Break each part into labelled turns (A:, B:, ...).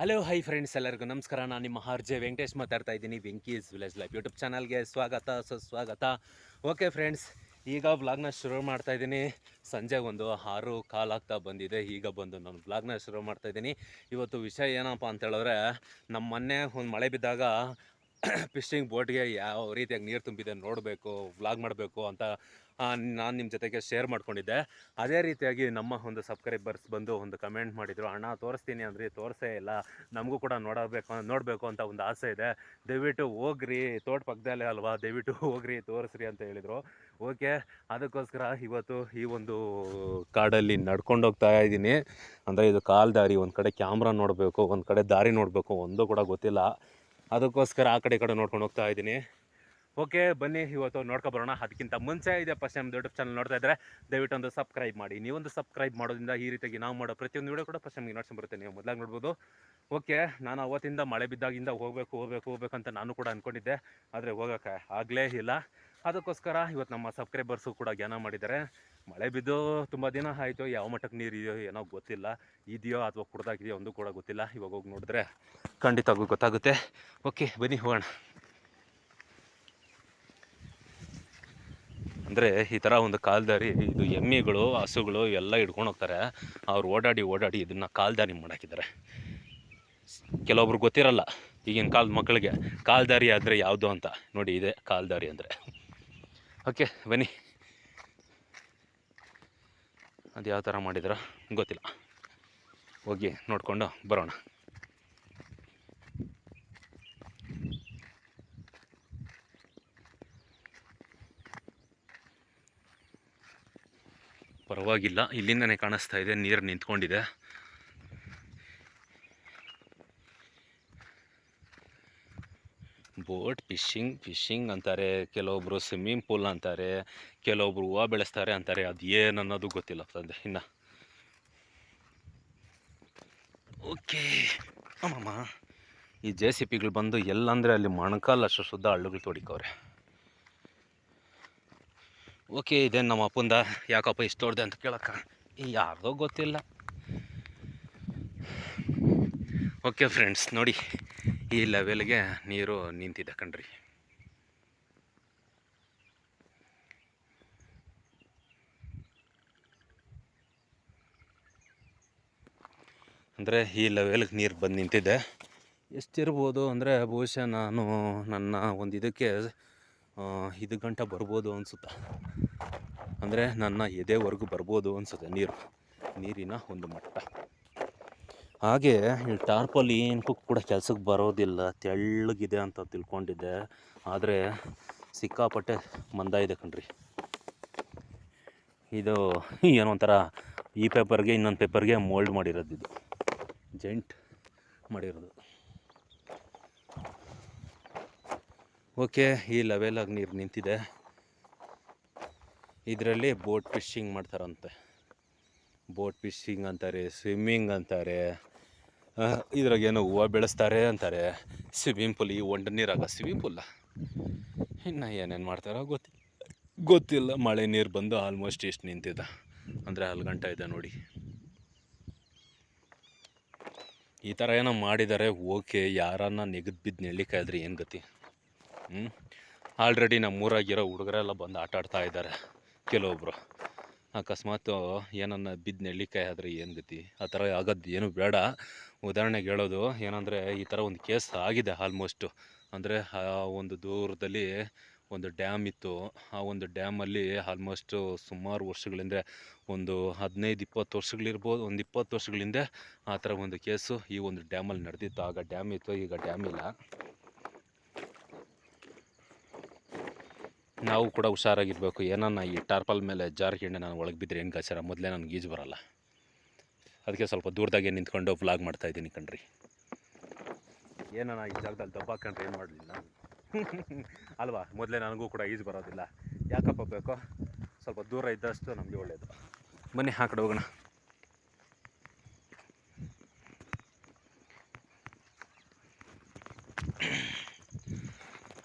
A: Hello hi friends ಎಲ್ಲರಿಗೂ ನಮಸ್ಕಾರ. ನಾನು ನಿಮ್ಮ ಆರ್ ಜೆ ವೆಂಕಟೇಶ್ ಮಾತಾಡ್ತಾ ಇದ್ದೀನಿ. ವೆಂಕೀಸ್ ವಿಲೇಜ್ ಲೈಫ್ ಯೂಟ್ಯೂಬ್ ಚಾನಲ್ಗೆ ಸ್ವಾಗತ, ಸುಸ್ವಾಗತ. ಓಕೆ ಫ್ರೆಂಡ್ಸ್ ಈಗ ವ್ಲಾಗ್ನ ಶುರು ಮಾಡ್ತಾ ಇದ್ದೀನಿ. ಸಂಜೆ ಒಂದು ಆರು ಕಾಲಾಗ್ತಾ ಬಂದಿದೆ. ಈಗ ಬಂದು ನಾನು ವ್ಲಾಗ್ನ ಶುರು ಮಾಡ್ತಾ ಇದ್ದೀನಿ. ಇವತ್ತು ವಿಷಯ ಏನಪ್ಪ ಅಂತ ಹೇಳಿದ್ರೆ ನಮ್ಮ ಮೊನ್ನೆ ಒಂದು ಮಳೆ ಬಿದ್ದಾಗ ಫಿಶಿಂಗ್ ಬೋಟ್ಗೆ ಯಾವ ರೀತಿಯಾಗಿ ನೀರು ತುಂಬಿದೆ ನೋಡಬೇಕು, ವ್ಲಾಗ್ ಮಾಡಬೇಕು ಅಂತ ನಾನು ನಿಮ್ಮ ಜೊತೆಗೆ ಶೇರ್ ಮಾಡ್ಕೊಂಡಿದ್ದೆ. ಅದೇ ರೀತಿಯಾಗಿ ನಮ್ಮ ಒಂದು ಸಬ್ಸ್ಕ್ರೈಬರ್ಸ್ ಬಂದು ಒಂದು ಕಮೆಂಟ್ ಮಾಡಿದರು, ಅಣ್ಣ ತೋರಿಸ್ತೀನಿ ಅಂದರೆ ತೋರಿಸೇ ಇಲ್ಲ, ನಮಗೂ ಕೂಡ ನೋಡಬೇಕು ನೋಡಬೇಕು ಅಂತ ಒಂದು ಆಸೆ ಇದೆ. ದಯವಿಟ್ಟು ಹೋಗ್ರಿ, ತೋಟ ಪಕ್ಕದಲ್ಲೇ ಅಲ್ವಾ, ದಯವಿಟ್ಟು ಹೋಗ್ರಿ, ತೋರಿಸ್ರಿ ಅಂತ ಹೇಳಿದರು. ಓಕೆ, ಅದಕ್ಕೋಸ್ಕರ ಇವತ್ತು ಈ ಒಂದು ಕಾಡಲ್ಲಿ ನಡ್ಕೊಂಡು ಹೋಗ್ತಾ ಇದ್ದೀನಿ ಅಂದರೆ ಇದು ಕಾಲ್ ದಾರಿ ಒಂದು ಕಡೆ ಕ್ಯಾಮ್ರಾ ನೋಡಬೇಕು, ಒಂದು ಕಡೆ ದಾರಿ ನೋಡಬೇಕು, ಒಂದು ಕೂಡ ಗೊತ್ತಿಲ್ಲ. ಅದಕ್ಕೋಸ್ಕರ ಆ ಕಡೆ ಕಡೆ ನೋಡ್ಕೊಂಡು ಹೋಗ್ತಾ ಇದ್ದೀನಿ. ಓಕೆ ಬನ್ನಿ, ಇವತ್ತು ನೋಡ್ಕೊ ಬರೋಣ. ಅದಕ್ಕಿಂತ ಮುಂಚೆ ಇದೆ ಫಸ್ಟ್ ನಮ್ಮ ಯೂಟ್ಯೂಬ್ ಚಾನಲ್ ನೋಡ್ತಾ ಇದ್ದರೆ ದಯವಿಟ್ಟು ಒಂದು ಸಬ್ಸ್ಕ್ರೈಬ್ ಮಾಡಿ. ನೀವೊಂದು ಸಬ್ಸ್ಕ್ರೈಬ್ ಮಾಡೋದ್ರಿಂದ ಈ ರೀತಿಯಾಗಿ ನಾವು ಮಾಡೋ ಪ್ರತಿಯೊಂದು ವಿಡಿಯೋ ಕೂಡ ಫಸ್ಟ್ ನಮಗೆ ನೋಡ್ಸ್ಕೊಂಡ್ ಬರುತ್ತೆ ನೀವು ಮೊದಲಾಗಿ ನೋಡ್ಬೋದು. ಓಕೆ ನಾನು ಅವತ್ತಿಂದ ಮಳೆ ಬಿದ್ದಾಗಿಂದ ಹೋಗಬೇಕು ಹೋಗಬೇಕು, ಹೋಗ್ಬೇಕು ಅಂತ ನಾನು ಕೂಡ ಅಂದ್ಕೊಂಡಿದ್ದೆ ಆದರೆ ಹೋಗೋಕ್ಕೆ ಆಗಲೇ ಇಲ್ಲ. ಅದಕ್ಕೋಸ್ಕರ ಇವತ್ತು ನಮ್ಮ ಸಬ್ಸ್ಕ್ರೈಬರ್ಸು ಕೂಡ ಜ್ಞಾನ ಮಾಡಿದ್ದಾರೆ. ಮಳೆ ಬಿದ್ದು ತುಂಬ ದಿನ ಆಯಿತು, ಯಾವ ಮಟ್ಟಕ್ಕೆ ನೀರು ಇದೆಯೋ ಏನೋ ಗೊತ್ತಿಲ್ಲ. ಇದೆಯೋ ಅಥವಾ ಕುಡ್ದಾಗಿದೆಯೋ ಒಂದು ಕೂಡ ಗೊತ್ತಿಲ್ಲ. ಇವಾಗ ಹೋಗಿ ನೋಡಿದ್ರೆ ಖಂಡಿತವಾಗೂ ಗೊತ್ತಾಗುತ್ತೆ. ಓಕೆ, ಬನ್ನಿ ಹೋಗೋಣ. ಅಂದರೆ ಈ ಥರ ಒಂದು ಕಾಲ್ದಾರಿ, ಇದು ಎಮ್ಮಿಗಳು, ಹಸುಗಳು ಎಲ್ಲ ಹಿಡ್ಕೊಂಡು ಹೋಗ್ತಾರೆ. ಅವ್ರು ಓಡಾಡಿ ಓಡಾಡಿ ಇದನ್ನು ಕಾಲ್ದಾರಿ ಮಾಡಾಕಿದ್ದಾರೆ. ಕೆಲವೊಬ್ರು ಗೊತ್ತಿರಲ್ಲ ಈಗಿನ ಕಾಲದ ಮಕ್ಕಳಿಗೆ. ಕಾಲ್ದಾರಿ ಆದರೆ ಯಾವುದು ಅಂತ. ನೋಡಿ, ಇದೆ ಕಾಲ್ದಾರಿ ಅಂದರೆ. ಓಕೆ, ಬನ್ನಿ. ಅದು ಯಾವ ಥರ ಮಾಡಿದಾರ ಗೊತ್ತಿಲ್ಲ. ಹೋಗಿ ನೋಡಿಕೊಂಡು ಬರೋಣ. ಪರವಾಗಿಲ್ಲ, ಇಲ್ಲಿಂದನೇ ಕಾಣಿಸ್ತಾ ಇದೆ, ನೀರು ನಿಂತ್ಕೊಂಡಿದೆ ಬೋಟ್ ಫಿಶಿಂಗ್ ಫಿಶಿಂಗ್ ಅಂತಾರೆ, ಕೆಲವೊಬ್ರು ಸ್ವಿಮ್ಮಿಂಗ್ ಪೂಲ್ ಅಂತಾರೆ, ಕೆಲವೊಬ್ರು ಹೂವು ಬೆಳೆಸ್ತಾರೆ ಅಂತಾರೆ, ಅದು ಏನು ಅನ್ನೋದು ಗೊತ್ತಿಲ್ಲ ತಂದೆ, ಇನ್ನು. ಓಕೆ. ಅಮ್ಮಮ್ಮ, ಈ ಜೆ ಸಿ ಪಿಗಳು ಬಂದು ಎಲ್ಲಂದರೆ ಅಲ್ಲಿ ಮೊಣಕಾಲು ಅಷ್ಟು ಶುದ್ಧ ಹಳ್ಳುಗಳು ತೋಡಿಕವ್ರೆ ಓಕೆ, ಇದೇನು ನಮ್ಮ ಅಪ್ಪಂದ? ಯಾಕಪ್ಪ ಇಷ್ಟು ದೊಡ್ಡದೆ ಅಂತ ಕೇಳಕ್ಕ? ಯಾರ್ದೋ ಗೊತ್ತಿಲ್ಲ. ಓಕೆ ಫ್ರೆಂಡ್ಸ್ ನೋಡಿ. ಈ ಲೆವೆಲ್ಗೆ ನೀರು ನಿಂತಿದೆ ಕಣ್ರಿ. ಅಂದರೆ ಈ ಲೆವೆಲ್ಗೆ ನೀರು ಬಂದು ನಿಂತಿದೆ. ಎಷ್ಟಿರ್ಬೋದು ಅಂದರೆ ಬಹುಶಃ ನಾನು ನನ್ನ ಒಂದು ಇದಕ್ಕೆ ಇದು ಗಂಟ ಬರ್ಬೋದು ಅನಿಸುತ್ತೆ. ಅಂದರೆ ನನ್ನ ಎದೆವರೆಗೂ ಬರ್ಬೋದು ಅನಿಸುತ್ತೆ ನೀರು. ನೀರಿನ ಒಂದು ಮಟ್ಟ. ಹಾಗೆ ಈ ಟಾರ್ಪಲ್ ಏನಕ್ಕೂ ಕೂಡ ಕೆಲಸಕ್ಕೆ ಬರೋದಿಲ್ಲ, ತೆಳ್ಳಗಿದೆ ಅಂತ ತಿಳ್ಕೊಂಡಿದ್ದೆ. ಆದರೆ ಸಿಕ್ಕಾಪಟ್ಟೆ ಮಂದ ಇದೆ ಕಣ್ರಿ. ಇದು ಏನೋ ಒಂಥರ ಈ ಪೇಪರ್ಗೆ ಇನ್ನೊಂದು ಪೇಪರ್ಗೆ ಮೋಲ್ಡ್ ಮಾಡಿರೋದು ಇದು. ಜೆಂಟ್ ಮಾಡಿರೋದು. ಓಕೆ, ಈ ಲೆವೆಲಾಗಿ ನೀರು ನಿಂತಿದೆ. ಇದರಲ್ಲಿ ಬೋಟ್ ಫಿಶಿಂಗ್ ಮಾಡ್ತಾರಂತೆ. ಬೋಟ್ ಫಿಶಿಂಗ್ ಅಂತಾರೆ, ಸ್ವಿಮ್ಮಿಂಗ್ ಅಂತಾರೆ. ಇದ್ರಾಗೇನೋ ಹೂವು ಬೆಳೆಸ್ತಾರೆ ಅಂತಾರೆ. ಸ್ವಿಮ್ಮಿಂಗ್ ಪೂಲ್ ಈ ಒಂಡ ನೀರಾಗ ಸ್ವಿಮ್ಮಿಂಗ್ ಪೂಲ ಇನ್ನು ಏನೇನು ಮಾಡ್ತಾರೋ ಗೊತ್ತಿಲ್ಲ ಗೊತ್ತಿಲ್ಲ. ಮಳೆ ನೀರು ಬಂದು ಆಲ್ಮೋಸ್ಟ್ ಎಷ್ಟು ನಿಂತಿದ್ದ ಅಂದರೆ ಅಲ್ಲಿ ಗಂಟ ಇದೆ ನೋಡಿ. ಈ ಥರ ಏನೋ ಮಾಡಿದ್ದಾರೆ ಓಕೆ, ಯಾರನ್ನ ನೆಗೆದು ಬಿದ್ದು ನೆಲ್ಲಿಕಾಯಿದ್ರೆ ಏನು ಗತಿ? ಹ್ಞೂ ಆಲ್ರೆಡಿ ನಮ್ಮೂರಾಗಿರೋ ಹುಡುಗರೆಲ್ಲ ಬಂದು ಆಟ ಆಡ್ತಾ ಇದ್ದಾರೆ ಕೆಲವೊಬ್ಬರು ಅಕಸ್ಮಾತ್ ಏನನ್ನ ಬಿದ್ದು ನೆಲ್ಲಿಕಾಯಿ ಆದರೆ ಏನು ಗತಿ? ಆ ಥರ ಆಗೋದು ಏನು ಬೇಡ. ಉದಾಹರಣೆಗೆ ಹೇಳೋದು ಏನಂದರೆ, ಈ ಥರ ಒಂದು ಕೇಸ್ ಆಗಿದೆ ಆಲ್ಮೋಸ್ಟು ಅಂದರೆ, ಆ ಒಂದು ದೂರದಲ್ಲಿ ಒಂದು ಡ್ಯಾಮ್ ಇತ್ತು. ಆ ಒಂದು ಡ್ಯಾಮಲ್ಲಿ ಆಲ್ಮೋಸ್ಟು ಸುಮಾರು ವರ್ಷಗಳಿಂದ, ಒಂದು ಹದಿನೈದು, ಇಪ್ಪತ್ತು ವರ್ಷಗಳಿರ್ಬೋದು, ಒಂದು ಇಪ್ಪತ್ತು ವರ್ಷಗಳಿಂದ ಆ ಥರ ಒಂದು ಕೇಸು ಈ ಒಂದು ಡ್ಯಾಮಲ್ಲಿ ನಡೆದಿತ್ತು. ಆಗ ಡ್ಯಾಮ್ ಇತ್ತು, ಈಗ ಡ್ಯಾಮ್ ಇಲ್ಲ. ನಾವು ಕೂಡ ಹುಷಾರಾಗಿರಬೇಕು. ಏನನ್ನ ಈ ಟಾರ್ಪಲ್ ಮೇಲೆ ಜಾರ್ಕಿಂಡೆ ನಾನು ಒಳಗೆ ಬಿದ್ದರೆ ಏನು ಗಾಚಾರ ಮೊದಲೇ ನನಗೆ ಈಜು ಬರಲ್ಲ. ಅದಕ್ಕೆ ಸ್ವಲ್ಪ ದೂರದಾಗೆ ನಿಂತ್ಕೊಂಡು ವ್ಲಾಗ್ ಮಾಡ್ತಾ ಇದ್ದೀನಿ ಕಣ್ರಿ. ಏನನ್ನ ಈ ಜಾಗದಲ್ಲಿ ದಬ್ಬಾಕೊಂಡ್ರೆ ಏನು ಮಾಡಲಿಲ್ಲ ಅಲ್ವಾ? ಮೊದಲೇ ನನಗೂ ಕೂಡ ಈಜು ಬರೋದಿಲ್ಲ. ಯಾಕಪ್ಪ ಬೇಕೋ? ಸ್ವಲ್ಪ ದೂರ ಇದ್ದಷ್ಟು ನಮಗೆ ಒಳ್ಳೆಯದು ಬನ್ನಿ ಹಾಕಡೆ ಹೋಗೋಣ.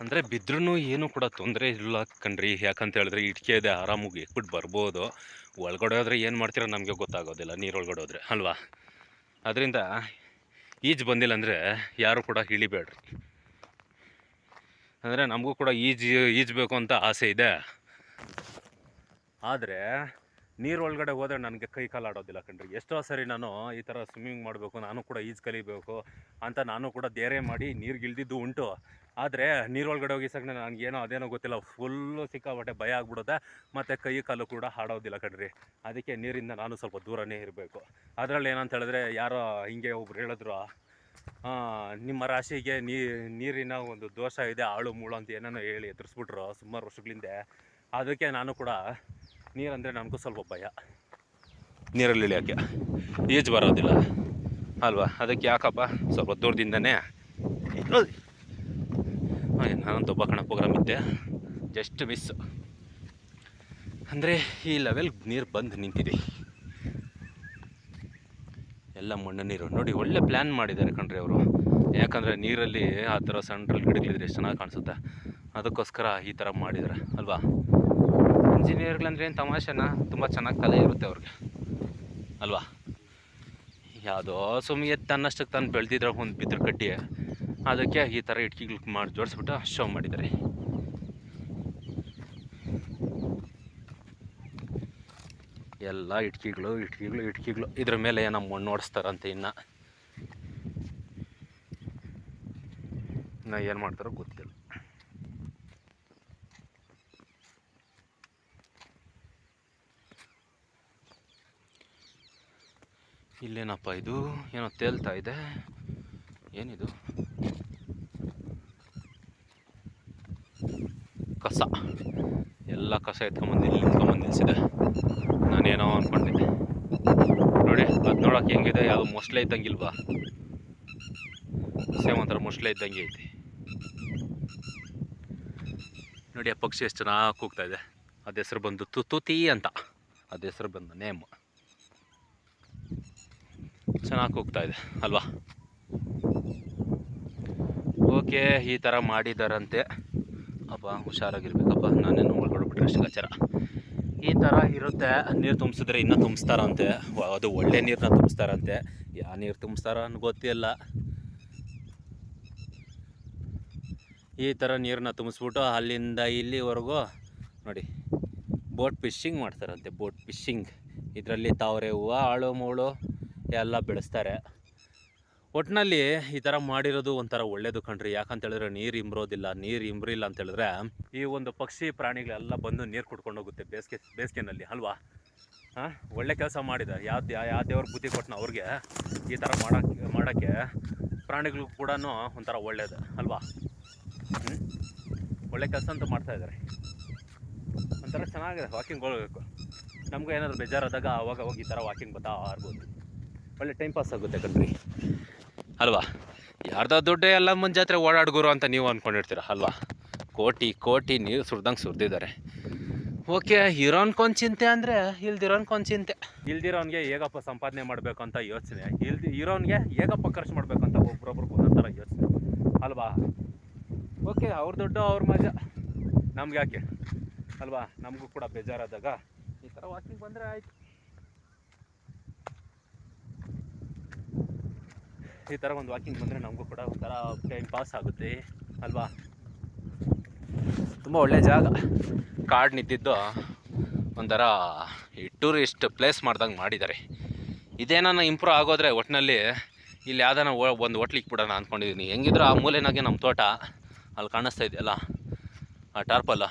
A: ಅಂದರೆ ಬಿದ್ರೂ ಏನೂ ಕೂಡ ತೊಂದರೆ ಇಲ್ಲ ಕಣ್ರಿ. ಯಾಕಂತ ಹೇಳಿದ್ರೆ ಇಟ್ಕೆ ಇದೆ ಆರಾಮಾಗಿ ಎಕ್ಬಿಟ್ಟು ಬರ್ಬೋದು. ಒಳಗಡೆ ಹೋದ್ರೆ ಏನು ಮಾಡ್ತೀರೋ ನಮಗೆ ಗೊತ್ತಾಗೋದಿಲ್ಲ ನೀರು ಒಳಗಡೆ ಹೋದ್ರೆ, ಅಲ್ವಾ? ಅದರಿಂದ ಈಜು ಬಂದಿಲ್ಲ ಅಂದರೆ ಯಾರು ಕೂಡ ಇಳಿಬೇಡ್ರಿ. ಅಂದರೆ ನಮಗೂ ಕೂಡ ಈಜು, ಈಜ್ಬೇಕು ಅಂತ ಆಸೆ ಇದೆ. ಆದರೆ ನೀರು ಒಳಗಡೆ ಹೋದರೆ ನನಗೆ ಕೈ ಕಾಲು ಆಡೋದಿಲ್ಲ ಕಣ್ರಿ. ಎಷ್ಟೋ ಸರಿ ನಾನು ಈ ಥರ ಸ್ವಿಮ್ಮಿಂಗ್ ಮಾಡಬೇಕು, ನಾನು ಕೂಡ ಈಜು ಕಲಿಬೇಕು ಅಂತ ನಾನು ಕೂಡ ಧೈರ್ಯ ಮಾಡಿ ನೀರಿಗೆ ಇಳ್ದಿದ್ದು ಉಂಟು. ಆದರೆ ನೀರೊಳಗಡೆ ಹೋಗಿ ಸಕ್ ನನಗೇನೋ ಅದೇನೋ ಗೊತ್ತಿಲ್ಲ ಫುಲ್ಲು ಸಿಕ್ಕಾಪಟ್ಟೆ ಭಯ ಆಗ್ಬಿಡುತ್ತೆ. ಮತ್ತು ಕೈ ಕಾಲು ಕೂಡ ಹಾಡೋದಿಲ್ಲ ಕಣ್ರಿ. ಅದಕ್ಕೆ ನೀರಿಂದ ನಾನು ಸ್ವಲ್ಪ ದೂರನೇ ಇರಬೇಕು. ಅದರಲ್ಲಿ ಏನಂತ ಹೇಳಿದ್ರೆ ಯಾರೋ ಹಿಂಗೆ ಒಬ್ರು ಹೇಳಿದ್ರು ನಿಮ್ಮ ರಾಶಿಗೆ ನೀರಿನ ಒಂದು ದೋಷ ಇದೆ, ಆಳು ಮೂಳು ಅಂತ ಏನೇನೋ ಹೇಳಿ ಎದುರಿಸ್ಬಿಟ್ರು ಸುಮಾರು ವರ್ಷಗಳಿಂದೆ. ಅದಕ್ಕೆ ನಾನು ಕೂಡ ನೀರಂದರೆ ನನಗೂ ಸ್ವಲ್ಪ ಭಯ. ನೀರಲ್ಲಿ ಇಳಿಯೋಕ್ಕೆ ಈಜು ಬರೋದಿಲ್ಲ. ಅಲ್ವಾ? ಅದಕ್ಕೆ ಯಾಕಪ್ಪ? ಸ್ವಲ್ಪ ದೂರದಿಂದನೇ. ನಾನಂತ ಒಬ್ಬ ಪ್ರೋಗ್ರಾಮ್ ಇದ್ದೆ ಜಸ್ಟ್ ಮಿಸ್ ಅಂದರೆ ಈ ಲೆವೆಲ್ ನೀರು ಬಂದು ನಿಂತಿದೆ. ಎಲ್ಲ ಮಣ್ಣು ನೀರು. ನೋಡಿ, ಒಳ್ಳೆ ಪ್ಲ್ಯಾನ್ ಮಾಡಿದ್ದಾರೆ ಕಣ್ರಿ ಅವರು. ಯಾಕಂದರೆ ನೀರಲ್ಲಿ ಆ ಥರ ಸಣ್ಣ ಗಿಡಗಳಿದ್ರೆ ಎಷ್ಟು ಚೆನ್ನಾಗಿ ಕಾಣಿಸುತ್ತೆ? ಅದಕ್ಕೋಸ್ಕರ ಈ ಥರ ಮಾಡಿದ್ದಾರೆ. ಅಲ್ವಾ? ಇಂಜಿನಿಯರ್ಗಳಂದ್ರೆ ಏನು ತಮಾಷೆನ? ತುಂಬ ಚೆನ್ನಾಗಿ ಕಲೆ ಇರುತ್ತೆ ಅವ್ರಿಗೆ. ಅಲ್ವಾ? ಯಾವುದೋ ಸುಮ್ಮನೆ ತನ್ನಷ್ಟಕ್ಕೆ ತಾನು ಬೆಳೆದಿದ್ರೆ ಒಂದು ಬಿದ್ರ ಕಡ್ಡಿ ಅದಕ್ಕೆ ಈ ಥರ ಇಟ್ಕಿಗಳು ಮಾಡಿ ಜೋಡಿಸ್ಬಿಟ್ಟು ಶೋ ಮಾಡಿದ್ದಾರೆ. ಎಲ್ಲ ಇಟ್ಕಿಗಳು ಇಟ್ಕಿಗಳು ಇಟ್ಕಿಗಳು. ಇದ್ರ ಮೇಲೆ ಏನೋ ಮಣ್ಣು ಓಡಿಸ್ತಾರಂತೆ ಇನ್ನು. ನಾ ಏನು ಮಾಡ್ತಾರೋ ಗೊತ್ತಿಲ್ಲ. ಇಲ್ಲೇನಪ್ಪ ಇದು? ಏನೋ ತೇಲ್ತಾ ಇದೆ? ಏನಿದು? ಕಸ. ಎಲ್ಲ ಕಸ ಎತ್ಕೊಂಬಂದು ಇಲ್ಲಿ ನಿಂತ್ಕೊಂಬಂದು ನಿಲ್ಸಿದೆ. ನಾನೇನೋ ಅಂದ್ಕೊಂಡೆ ನೋಡಿ, ಅದು ನೋಡೋಕೆ ಹೆಂಗಿದೆ? ಯಾವುದು ಮೊಸಳೆ ಇದ್ದಂಗಿಲ್ವಾ ಸೇಮ್ ಒಂಥರ ಮೊಸಳೆ ಇದ್ದಂಗೆ ಐತಿ. ನೋಡಿ, ಆ ಪಕ್ಷಿ ಎಷ್ಟು ಚೆನ್ನಾಗಿ ಕೂಗ್ತಾ ಇದೆ. ಅದ ಹೆಸರು ಬಂದು ತುತುತಿ ಅಂತ. ಅದ ಹೆಸರು ಬಂದು ನೇಮ್. ಚೆನ್ನಾಗಿ ಹೋಗ್ತಾ ಇದೆ, ಅಲ್ವಾ? ಓಕೆ, ಈ ಥರ ಮಾಡಿದಾರಂತೆ. ಅಪ್ಪ ಹುಷಾರಾಗಿರ್ಬೇಕಪ್ಪ. ನಾನೇನು ಮಾಡ್ಕೊಡ್ಬಿಟ್ರೆ ಅಷ್ಟು ಗಾಚಾರ ಈ ಥರ ಇರುತ್ತೆ. ನೀರು ತುಂಬಿಸಿದ್ರೆ ಇನ್ನೂ ತುಂಬಿಸ್ತಾರಂತೆ. ಅದು ಒಳ್ಳೆ ನೀರನ್ನ ತುಂಬಿಸ್ತಾರಂತೆ. ಯಾವ ನೀರು ತುಂಬಿಸ್ತಾರ ಅನ್ನೋ ಗೊತ್ತಿಲ್ಲ. ಈ ಥರ ನೀರನ್ನ ತುಂಬಿಸ್ಬಿಟ್ಟು ಅಲ್ಲಿಂದ ಇಲ್ಲಿವರೆಗೂ ನೋಡಿ, ಬೋಟ್ ಫಿಶಿಂಗ್ ಮಾಡ್ತಾರಂತೆ, ಬೋಟ್ ಫಿಶಿಂಗ್. ಇದರಲ್ಲಿ ತಾವರೆ ಹೂವು, ಆಳು, ಮೂಳು ಎಲ್ಲ ಬೆಳೆಸ್ತಾರೆ ಒಟ್ಟಿನಲ್ಲಿ ಈ ಥರ ಮಾಡಿರೋದು ಒಂಥರ ಒಳ್ಳೇದು ಕಣ್ರಿ. ಯಾಕಂತೇಳಿದ್ರೆ ನೀರು ಇಂಬ್ರೋದಿಲ್ಲ ನೀರು ಇಂಬ್ರಿಲ್ಲ ಅಂತೇಳಿದ್ರೆ ಈ ಒಂದು ಪಕ್ಷಿ ಪ್ರಾಣಿಗಳೆಲ್ಲ ಬಂದು ನೀರು ಕುಡ್ಕೊಂಡು ಹೋಗುತ್ತೆ ಬೇಸಿಗೆ, ಬೇಸಿಗೆನಲ್ಲಿ, ಅಲ್ವಾ? ಹಾಂ, ಒಳ್ಳೆ ಕೆಲಸ ಮಾಡಿದ್ದಾರೆ ಯಾವ್ದು ಯಾವ ದೇವ್ರ ಬುದ್ಧಿ ಕೊಟ್ಟನ ಅವ್ರಿಗೆ ಈ ಥರ ಮಾಡೋಕ್ಕೆ ಮಾಡೋಕ್ಕೆ ಪ್ರಾಣಿಗಳು ಕೂಡ ಒಂಥರ ಒಳ್ಳೇದು, ಅಲ್ವಾ? ಒಳ್ಳೆ ಕೆಲಸ ಅಂತ ಮಾಡ್ತಾ ಇದ್ದಾರೆ. ಒಂಥರ ಚೆನ್ನಾಗಿದೆ ವಾಕಿಂಗ್ ಹೋಗಬೇಕು. ನಮಗೂ ಏನಾದರೂ ಬೇಜಾರಾದಾಗ ಅವಾಗ ಹೋಗಿ ಈ ಥರ ವಾಕಿಂಗ್ ಬರ್ತಾ ಇರ್ಬೋದು. ಒಳ್ಳೆ ಟೈಮ್ ಪಾಸ್ ಆಗುತ್ತೆ ಕಣ್ರಿ. ಅಲ್ವಾ? ಯಾರ್ದೋ ದುಡ್ಡು ಎಲ್ಲ ಮುಂಜಾತ್ರೆ ಓಡಾಡ್ಗುರು ಅಂತ ನೀವು ಅಂದ್ಕೊಂಡಿರ್ತೀರ ಅಲ್ವಾ? ಕೋಟಿ ಕೋಟಿ ನೀರು ಸುರಿದಂಗೆ ಸುರಿದಿದ್ದಾರೆ ಓಕೆ ಇರೋನ್ಕೊಂದು ಚಿಂತೆ ಅಂದರೆ ಇಲ್ದಿರೋನ್ಕೊಂದು ಚಿಂತೆ. ಇಲ್ದಿರೋನ್ಗೆ ಹೇಗಪ್ಪ ಸಂಪಾದನೆ ಮಾಡಬೇಕು ಅಂತ ಯೋಚನೆ. ಇಲ್ದಿ ಇರೋನ್ಗೆ ಹೇಗಪ್ಪ ಖರ್ಚು ಮಾಡಬೇಕು ಅಂತ ಒಬ್ರೊಬ್ರಿಗೆ ಒಂದೊಂದು ಥರ ಯೋಚನೆ. ಅಲ್ವಾ? ಓಕೆ ಅವ್ರ ದುಡ್ಡು ಅವ್ರ ಮಜಾ. ನಮ್ಗೆ ಯಾಕೆ ಅಲ್ವಾ? ನಮಗೂ ಕೂಡ ಬೇಜಾರಾದಾಗ ಈ ಥರ ವಾಕಿಂಗ್ ಬಂದರೆ ಆಯ್ತು. ಈ ಥರ ಒಂದು ವಾಕಿಂಗ್ ಬಂದರೆ ನಮಗೂ ಕೂಡ ಒಂಥರ ಟೈಮ್ ಪಾಸ್ ಆಗುತ್ತೆ, ಅಲ್ವಾ? ತುಂಬ ಒಳ್ಳೆ ಜಾಗ. ಕಾಡು ನಿಂತಿದ್ದು ಒಂಥರ ಈ ಟೂರಿಸ್ಟ್ ಪ್ಲೇಸ್ ಮಾಡ್ದಂಗೆ ಮಾಡಿದ್ದಾರೆ. ಇದೇನಾನ ಇಂಪ್ರೂವ್ ಆಗೋದ್ರೆ ಒಟ್ಟಿನಲ್ಲಿ ಇಲ್ಲಿ ಯಾವ್ದಾನ ಒಂದು ಹೋಟ್ಲಿಗೆ ಬಿಡೋಣ ಅಂದ್ಕೊಂಡಿದ್ದೀನಿ ಹೆಂಗಿದ್ರು ಆ ಮೂಲೆನಾಗೆ ನಮ್ಮ ತೋಟ, ಅಲ್ಲಿ ಕಾಣಿಸ್ತಾ ಇದೆಯಲ್ಲ, ಆ ಟಾರ್ಪಲ್ಲ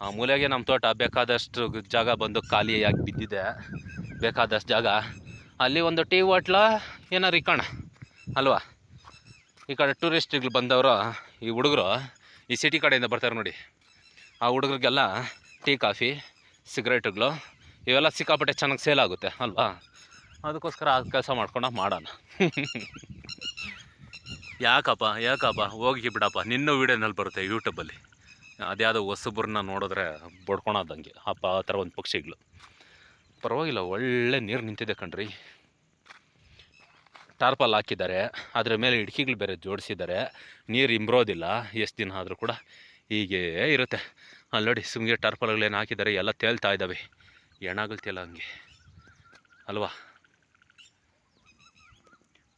A: ಆ ಮೂಲೆಗೆ ನಮ್ಮ ತೋಟ, ಬೇಕಾದಷ್ಟು ಜಾಗ ಬಂದು ಖಾಲಿಯಾಗಿ ಬಿದ್ದಿದೆ. ಬೇಕಾದಷ್ಟು ಜಾಗ. ಅಲ್ಲಿ ಒಂದು ಟೀ ಹೋಟ್ಲ ಏನಾರು ಇಕ್ಕೋಣ ಅಲ್ವಾ? ಈ ಕಡೆ ಟೂರಿಸ್ಟ್ಗಳು ಬಂದವರು, ಈ ಹುಡುಗರು ಈ ಸಿಟಿ ಕಡೆಯಿಂದ ಬರ್ತಾರೆ ನೋಡಿ. ಆ ಹುಡುಗರಿಗೆಲ್ಲ ಟೀ, ಕಾಫಿ, ಸಿಗರೇಟ್ಗಳು, ಇವೆಲ್ಲ ಸಿಕ್ಕಾಪಟ್ಟೆ ಚೆನ್ನಾಗಿ ಸೇಲ್ ಆಗುತ್ತೆ, ಅಲ್ವಾ? ಅದಕ್ಕೋಸ್ಕರ ಆ ಕೆಲಸ ಮಾಡ್ಕೊಂಡು ಮಾಡೋಣ. ಯಾಕಪ್ಪ ಯಾಕಪ್ಪ? ಹೋಗಿ ಬಿಡಪ್ಪ. ನಿನ್ನ ವೀಡಿಯೋನಲ್ಲಿ ಬರುತ್ತೆ ಯೂಟ್ಯೂಬಲ್ಲಿ. ಅದ್ಯಾವುದೋ ಹೊಸಬ್ರನ್ನ ನೋಡಿದ್ರೆ ಬಡ್ಕೊಳೋದಂಗೆ. ಅಪ್ಪ ಆ ಥರ ಒಂದು ಪಕ್ಷಿಗಳು. ಪರವಾಗಿಲ್ಲ, ಒಳ್ಳೆ ನೀರು ನಿಂತಿದೆ ಕಣ್ರಿ. ಟಾರ್ಪಲ್ ಹಾಕಿದ್ದಾರೆ. ಅದರ ಮೇಲೆ ಇಟ್ಕಿಗಳು ಬೇರೆ ಜೋಡಿಸಿದ್ದಾರೆ. ನೀರು ಇಂಬ್ರೋದಿಲ್ಲ. ಎಷ್ಟು ದಿನ ಆದರೂ ಕೂಡ ಹೀಗೆ ಇರುತ್ತೆ. ಅಲ್ಲಿ ನೋಡಿ, ಸುಮ್ಗೆ ಟಾರ್ಪಲ್ಗಳೇನು ಹಾಕಿದ್ದಾರೆ. ಎಲ್ಲ ತೇಳ್ತಾ ಇದ್ದಾವೆ ಏನಾಗಲ್ತಿಲ್ಲ ತೇಲ ಹಂಗೆ. ಅಲ್ವಾ?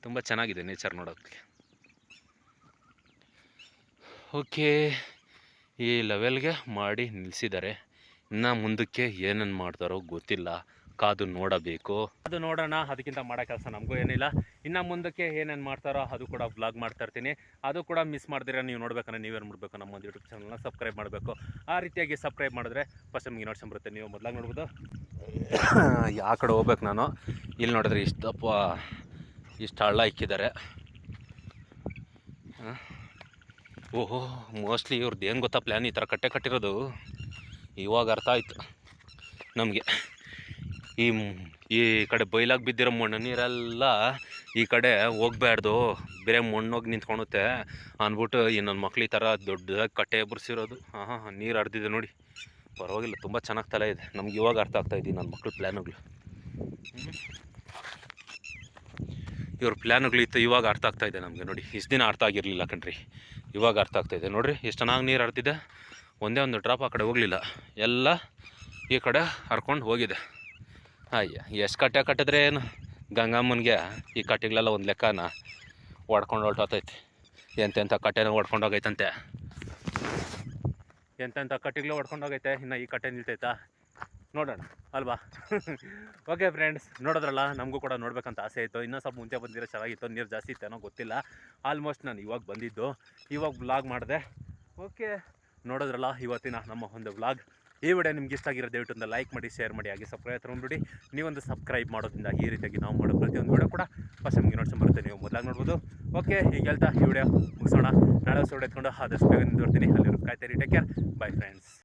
A: ತುಂಬ ಚೆನ್ನಾಗಿದೆ ನೇಚರ್ ನೋಡೋಕ್ಕೆ ಓಕೆ, ಈ ಲೆವೆಲ್ಗೆ ಮಾಡಿ ನಿಲ್ಲಿಸಿದ್ದಾರೆ ಇನ್ನು ಮುಂದಕ್ಕೆ ಏನೇನು ಮಾಡ್ತಾರೋ ಗೊತ್ತಿಲ್ಲ. ಕಾದು ನೋಡಬೇಕು. ಅದು ನೋಡೋಣ ಅದಕ್ಕಿಂತ ಮಾಡೋ ಕೆಲಸ ನಮಗೂ ಏನಿಲ್ಲ. ಇನ್ನು ಮುಂದಕ್ಕೆ ಏನೇನು ಮಾಡ್ತಾರೋ ಅದು ಕೂಡ ಬ್ಲಾಗ್ ಮಾಡ್ತಾ ಇರ್ತೀನಿ. ಅದು ಕೂಡ ಮಿಸ್ ಮಾಡಿದ್ರೆ ನೀವು ನೋಡ್ಬೇಕಂದ್ರೆ ನೀವೇನು ಮಾಡಬೇಕು? ನಮ್ಮ ಒಂದು ಯೂಟ್ಯೂಬ್ ಚಾನಲ್ನ ಸಬ್ಸ್ಕ್ರೈಬ್ ಮಾಡಬೇಕು. ಆ ರೀತಿಯಾಗಿ ಸಬ್ಸ್ಕ್ರೈಬ್ ಮಾಡಿದ್ರೆ ಫಸ್ಟ್ ನಿಮಗೆ ನೋಡ್ಸಂ ಬರುತ್ತೆ. ನೀವು ಮೊದಲಾಗಿ ನೋಡ್ಬೋದು. ಆ ಕಡೆ ಹೋಗ್ಬೇಕು ನಾನು? ಇಲ್ಲಿ ನೋಡಿದ್ರೆ ಇಷ್ಟಪ್ಪ ಇಷ್ಟು ಹಳ್ಳ ಇಕ್ಕಿದ್ದಾರೆ? ಓಹೋ ಮೋಸ್ಟ್ಲಿ ಇವ್ರದ್ದು ಏನು ಗೊತ್ತಾ ಪ್ಲ್ಯಾನ್ ಈ ಥರ ಕಟ್ಟೆ ಕಟ್ಟಿರೋದು? ಇವಾಗ ಅರ್ಥ ಆಯಿತು ನಮಗೆ. ಈ ಈ ಕಡೆ ಬೈಲಾಗಿ ಬಿದ್ದಿರೋ ಮಣ್ಣು ನೀರೆಲ್ಲ ಈ ಕಡೆ ಹೋಗ್ಬಾರ್ದು ಬೇರೆ ಮಣ್ಣೋಗಿ ನಿಂತ್ಕೊಳುತ್ತೆ ಅಂದ್ಬಿಟ್ಟು ಈ ನನ್ನ ಮಕ್ಳು ಈ ಥರ ದೊಡ್ಡದಾಗಿ ಕಟ್ಟೆ ಎಬ್ಬರಿಸಿರೋದು ಹಾಂ ಹಾಂ ನೀರು ಹರಿದಿದೆ ನೋಡಿ. ಪರವಾಗಿಲ್ಲ, ತುಂಬ ಚೆನ್ನಾಗಿ ತಲೆ ಇದೆ. ನಮ್ಗೆ ಇವಾಗ ಅರ್ಥ ಆಗ್ತಾ ಇದೆ ನನ್ನ ಮಕ್ಳ ಪ್ಲ್ಯಾನುಗಳು ಇವ್ರ ಪ್ಲ್ಯಾನುಗಳು ಇತ್ತು, ಇವಾಗ ಅರ್ಥ ಆಗ್ತಾ ಇದೆ ನಮಗೆ ನೋಡಿ. ಇಷ್ಟು ದಿನ ಅರ್ಥ ಆಗಿರಲಿಲ್ಲ ಕಣ್ರಿ. ಇವಾಗ ಅರ್ಥ ಆಗ್ತಾ ಇದೆ. ನೋಡ್ರಿ ಎಷ್ಟು ಚೆನ್ನಾಗಿ ನೀರು ಹರಿದಿದೆ. ಒಂದೇ ಒಂದು ಡ್ರಾಪ್ ಆ ಕಡೆ ಹೋಗಲಿಲ್ಲ. ಎಲ್ಲ ಈ ಕಡೆ ಹರ್ಕೊಂಡು ಹೋಗಿದೆ. ಅಯ್ಯ ಎಷ್ಟು ಕಟ್ಟೆ ಕಟ್ಟಿದ್ರೆ ಏನು? ಗಂಗಮ್ಮನಿಗೆ ಈ ಕಟ್ಟೆಗಳೆಲ್ಲ ಒಂದು ಲೆಕ್ಕನ ಹೊಡ್ಕೊಂಡು ಹೊರ್ಟೋತೈತೆ. ಎಂತೆಂಥ ಕಟ್ಟೆನ ಹೊಡ್ಕೊಂಡು ಹೋಗೈತಂತೆ. ಎಂತೆಂಥ ಕಟ್ಟೆಗಳು ಹೊಡ್ಕೊಂಡು ಹೋಗೈತೆ, ಇನ್ನು ಈ ಕಟ್ಟೆ ನಿಲ್ತೈತಾ? ನೋಡೋಣ, ಅಲ್ವಾ? ಓಕೆ ಫ್ರೆಂಡ್ಸ್ ನೋಡೋದ್ರಲ್ಲ, ನಮಗೂ ಕೂಡ ನೋಡ್ಬೇಕಂತ ಆಸೆ ಇತ್ತು. ಇನ್ನೂ ಸ್ವಲ್ಪ ಮುಂಚೆ ಬಂದಿರೋ ಚೆನ್ನಾಗಿತ್ತು. ನೀರು ಜಾಸ್ತಿ ಇತ್ತೇನೋ ಗೊತ್ತಿಲ್ಲ. ಆಲ್ಮೋಸ್ಟ್ ನಾನು ಇವಾಗ ಬಂದಿದ್ದು. ಇವಾಗ ಬ್ಲಾಗ್ ಮಾಡಿದೆ. ಓಕೆ ನೋಡೋದ್ರಲ್ಲ, ಇವತ್ತಿನ ನಮ್ಮ ಒಂದು ವ್ಲಾಗ್ ಈ ವಿಡಿಯೋ ನಿಮ್ಗೆ ಇಷ್ಟ ಆಗಿರೋ ದಯವಿಟ್ಟು ಒಂದು ಲೈಕ್ ಮಾಡಿ, ಶೇರ್ ಮಾಡಿ, ಹಾಗೆ ಸಬ್ಸ್ಕ್ರೈಬ್ ತೊಗೊಂಡ್ಬಿಡಿ ನೀವೊಂದು ಸಬ್ಸ್ಕ್ರೈಬ್ ಮಾಡೋದ್ರಿಂದ ಈ ರೀತಿಯಾಗಿ ನಾವು ಮಾಡೋ ಪ್ರತಿಯೊಂದು ವಿಡಿಯೋ ಕೂಡ ಫಸ್ಟ್ ನಿಮಗೆ ನೋಡ್ಸ್ಕೊಂಡ್ ಬರುತ್ತೆ. ನೀವು ಮೊದಲಾಗಿ ನೋಡ್ಬೋದು. ಓಕೆ ಈಗ ಹೇಳ್ತಾ ಈ ವಿಡಿಯೋ ಮುಗಿಸೋಣ. ನಾಳೆ ವಿಡಿಯೋ ಎತ್ಕೊಂಡು ಆದಷ್ಟು ಬೇಗ ನಿಂತು ಬರ್ತೀನಿ. ಅಲ್ಲಿ ಕಾಯ್ತೀರಿ ಟೇಕ್ ಕೇರ್ ಬೈ ಫ್ರೆಂಡ್ಸ್